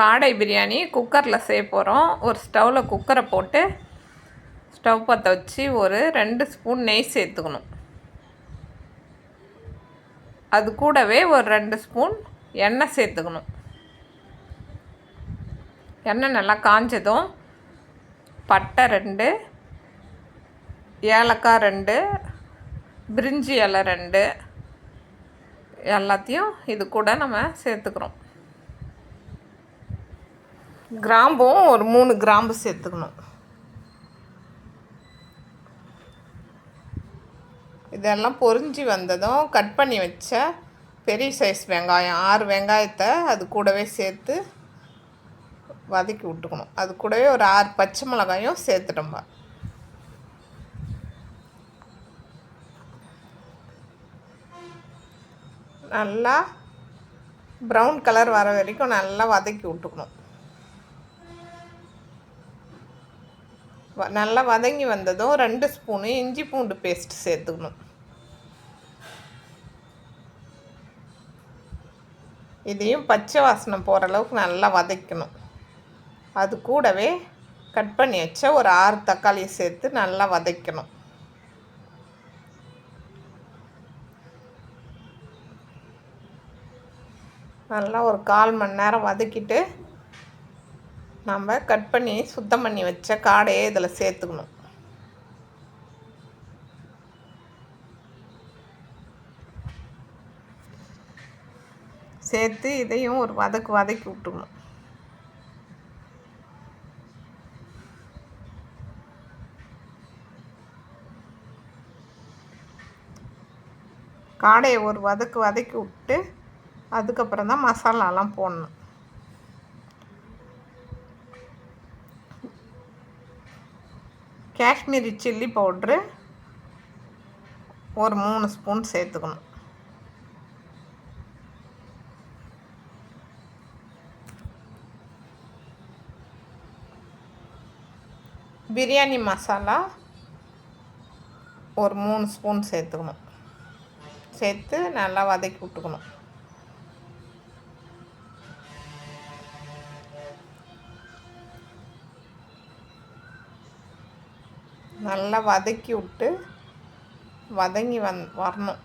காடை பிரியாணி குக்கரில் செய்ய போகிறோம் ஒரு ஸ்டவ்வில் குக்கரை போட்டு ஸ்டவ் பற்ற வச்சு ஒரு ரெண்டு ஸ்பூன் நெய் சேர்த்துக்கணும். அது கூடவே ஒரு ரெண்டு ஸ்பூன் எண்ணெய் சேர்த்துக்கணும். எண்ணெய் நல்லா காஞ்சதும் பட்டை ரெண்டு ஏலக்காய் ரெண்டு பிரிஞ்சி இலை ரெண்டு எல்லாத்தையும் இது கூட நம்ம சேர்த்துக்கிறோம். கிராம்பும் ஒரு மூணு கிராம்பு சேர்த்துக்கணும். இதெல்லாம் பொறிஞ்சி வந்ததும் கட் பண்ணி வச்ச பெரிய சைஸ் வெங்காயம் ஆறு வெங்காயத்தை அது கூடவே சேர்த்து வதக்கி விட்டுக்கணும். அது கூடவே ஒரு ஆறு பச்சை மிளகாயும் சேர்த்துட்டோம்பா நல்லா ப்ரௌன் கலர் வர வரைக்கும் நல்லா வதக்கி விட்டுக்கணும். நல்லா வதங்கி வந்ததும் ரெண்டு ஸ்பூனு இஞ்சி பூண்டு பேஸ்ட் சேர்த்துக்கணும். இதையும் பச்சை வாசனை போகிற அளவுக்கு நல்லா வதக்கணும். அது கூடவே கட் பண்ணி வச்ச ஒரு ஆறு தக்காளியை சேர்த்து நல்லா வதக்கணும். நல்லா ஒரு கால் மணி நேரம் வதக்கிட்டு நம்ம கட் பண்ணி சுத்தம் பண்ணி வச்ச காடையை இதில் சேர்த்துக்கணும். சேர்த்து இதையும் ஒரு வதக்கு வதக்கி விட்டுக்கணும். காடையை ஒரு வதக்கு வதக்கி விட்டு அதுக்கப்புறம் தான் மசாலாலாம் போடணும். காஷ்மீரி சில்லி பவுட்ரு ஒரு மூணு ஸ்பூன் சேர்த்துக்கணும். பிரியாணி மசாலா ஒரு மூணு ஸ்பூன் சேர்த்துக்கணும். சேர்த்து நல்லா வதக்கி விட்டுக்கணும். நல்லா வதக்கி விட்டு வதங்கி வந் வரணும்.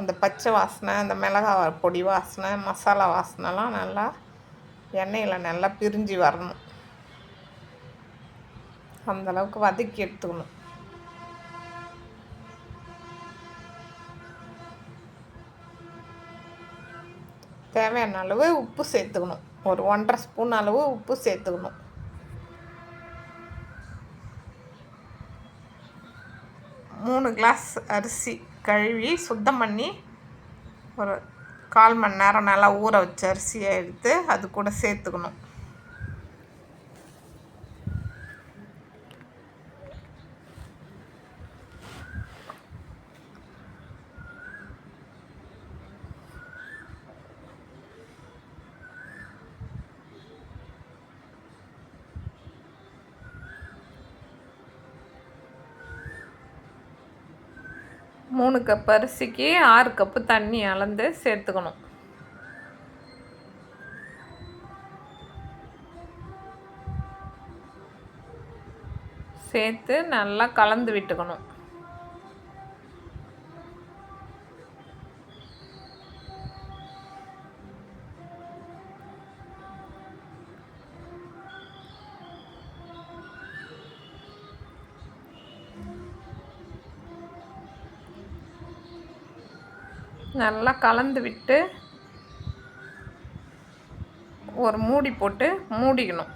அந்த பச்சை வாசனை அந்த மிளகா பொடி வாசனை மசாலா வாசனைலாம் நல்லா எண்ணெயில் நல்லா பிரிஞ்சு வரணும். அந்தளவுக்கு வதக்கி எடுத்துக்கணும். தேவையான அளவு உப்பு சேர்த்துக்கணும். ஒரு ஒன்றரை ஸ்பூன் அளவு உப்பு சேர்த்துக்கணும். மூணு கிளாஸ் அரிசி கழுவி சுத்தம் பண்ணி ஒரு கால் மணி நேரம் நல்லா ஊற வச்ச அரிசியை எடுத்து அது கூட சேர்த்துக்கணும். மூணு கப் அரிசிக்கு ஆறு கப்பு தண்ணி அளந்து சேர்த்துக்கணும். சேர்த்து நல்லா கலந்து விட்டுக்கணும். நல்லா கலந்து விட்டு ஒரு மூடி போட்டு மூடிக்கணும்.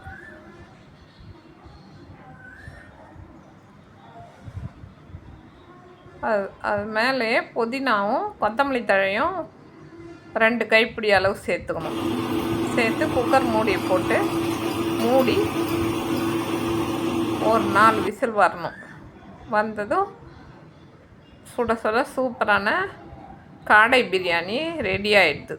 அது அது மேலேயே புதினாவும் கொத்தமல்லி தழையும் ரெண்டு கைப்பிடி அளவு சேர்த்துக்கணும். சேர்த்து குக்கர் மூடியை போட்டு மூடி ஒரு நாலு விசில் வரணும். வந்ததும் சுட சுட சூப்பரான காடை பிரியாணி ரெடி ஆகிடுது